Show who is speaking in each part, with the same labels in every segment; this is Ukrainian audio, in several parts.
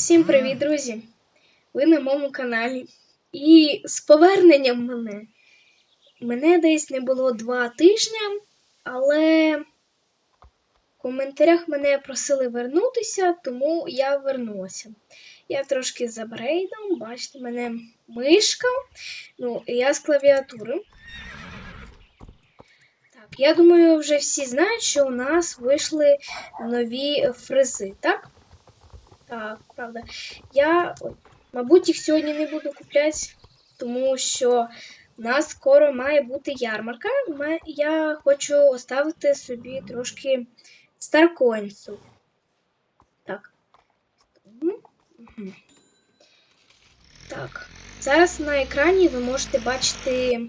Speaker 1: Всім привіт, друзі! Ви на моєму каналі. І з поверненням мене. Мене десь не було два тижні, але в коментарях мене просили вернутися, тому я вернулася. Я трошки за брейдом, бачите, мене мишка. Ну, я з клавіатури. Так, я думаю, вже всі знають, що у нас вийшли нові фризи, так? Так, правда. Я, мабуть, їх сьогодні не буду купляти, тому що в нас скоро має бути ярмарка. Я хочу оставити собі трошки старкоінсу. Так. Так. Зараз на екрані ви можете бачити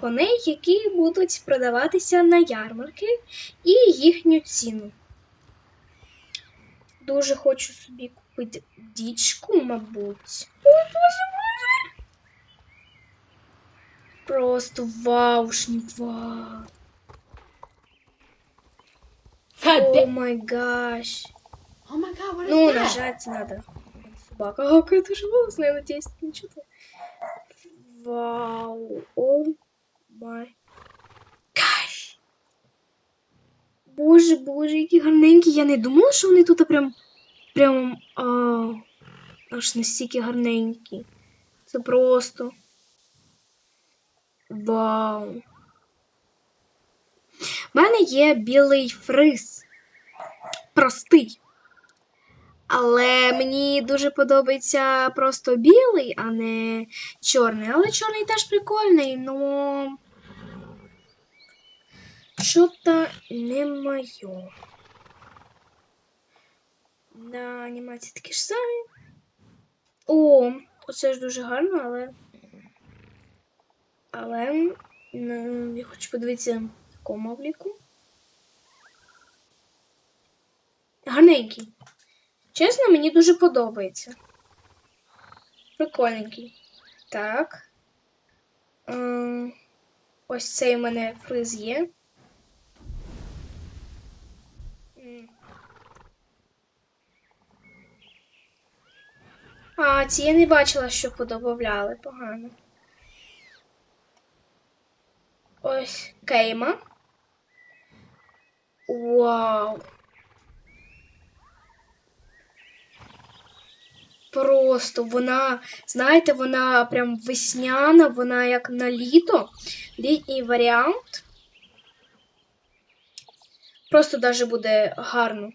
Speaker 1: коней, які будуть продаватися на ярмарки, і їхню ціну. Дуже хочу собі купити дічку, мабуть. Ой, боже, боже. Просто ваушні, вау. О май гаш.
Speaker 2: Oh my god, what is
Speaker 1: Ну,
Speaker 2: that?
Speaker 1: нажать надо. Собака. О, какая ты животное, я надеюсь, ты не читал. Вау. О май Боже, боже, які гарненькі. Я не думала, що вони тут прям. Прям. А, аж настільки гарненькі. Це просто. Вау. У мене є білий фриз. Простий. Але мені дуже подобається просто білий, а не чорний. Але чорний теж прикольний, но. Що-то не моє. Да, анімації такі ж самі. О, оце ж дуже гарно, але. Але. Я хочу подивитися в такому обліку. Гарненький. Чесно, мені дуже подобається. Прикольненький. Так. Ем, ось цей у мене фриз є. А, ці я не бачила, що подобавляли. Погано. Ось кейма. Вау. Просто вона, знаєте, вона прям весняна, вона як на літо. Літній варіант. Просто даже буде гарно.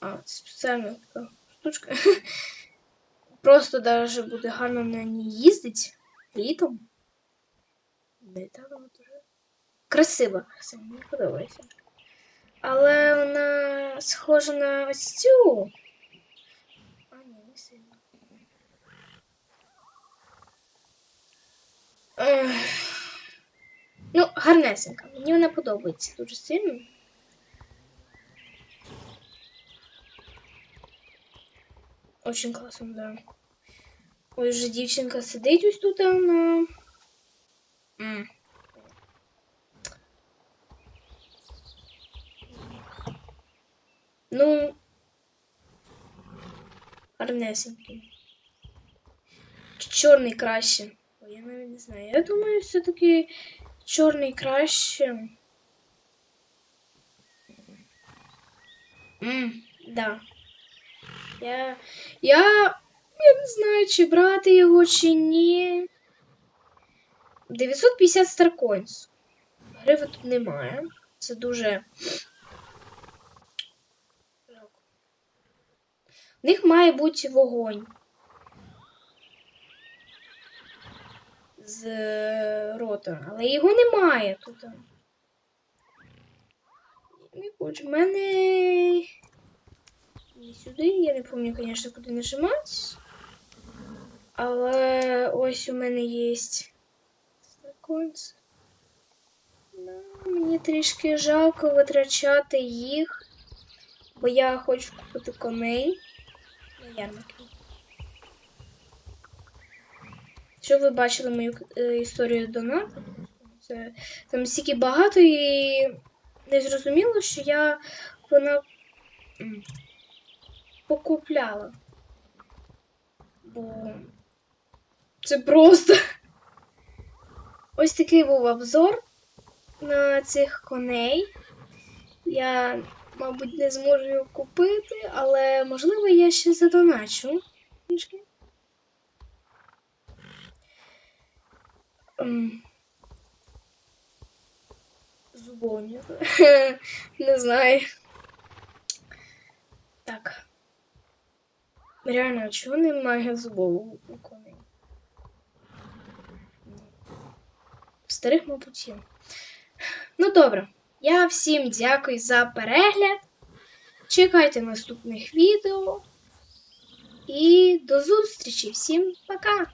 Speaker 1: А, це спеціальна така штучка. Просто даже буде гарно на ній їздити літом. Не так воно дуже. Красиво, красиво, мені подобається. Але вона схожа на ось цю. А, ні, не сильно. Ех. Ну, гарнесенька. Мені вона подобається дуже сильно. Очень класно, да. Ось же дівчинка сидить ось тут на. М. Ну. Гарнесенький. Чорний краще. Ой, я навіть не знаю. Я думаю, все-таки чорний краще. Мм, да. Я. Я. Я не знаю, чи брати його, чи ні. 950 старкоінс. Гриви тут немає. Це дуже. В них має бути вогонь. З рота. Але його немає тут. Не хочу. В мене. Не сюди, я не пам'ятаю, звісно, куди нажимати. Але ось у мене є стаконці. Да, мені трішки жалко витрачати їх, бо я хочу купити коней на ярмарки. Що ви бачили мою е, історію донату? Це там стільки багато і не зрозуміло, що я вона покупляла. Бо це просто. Ось такий був обзор на цих коней. Я, мабуть, не зможу його купити, але можливо я ще задоначу. трішки. Зубовні. Не знаю. Так. Реально, а чого немає зубов у- у коней? В старих, мабуть, є. Ну добре. Я всім дякую за перегляд. Чекайте наступних відео. І до зустрічі. Всім пока!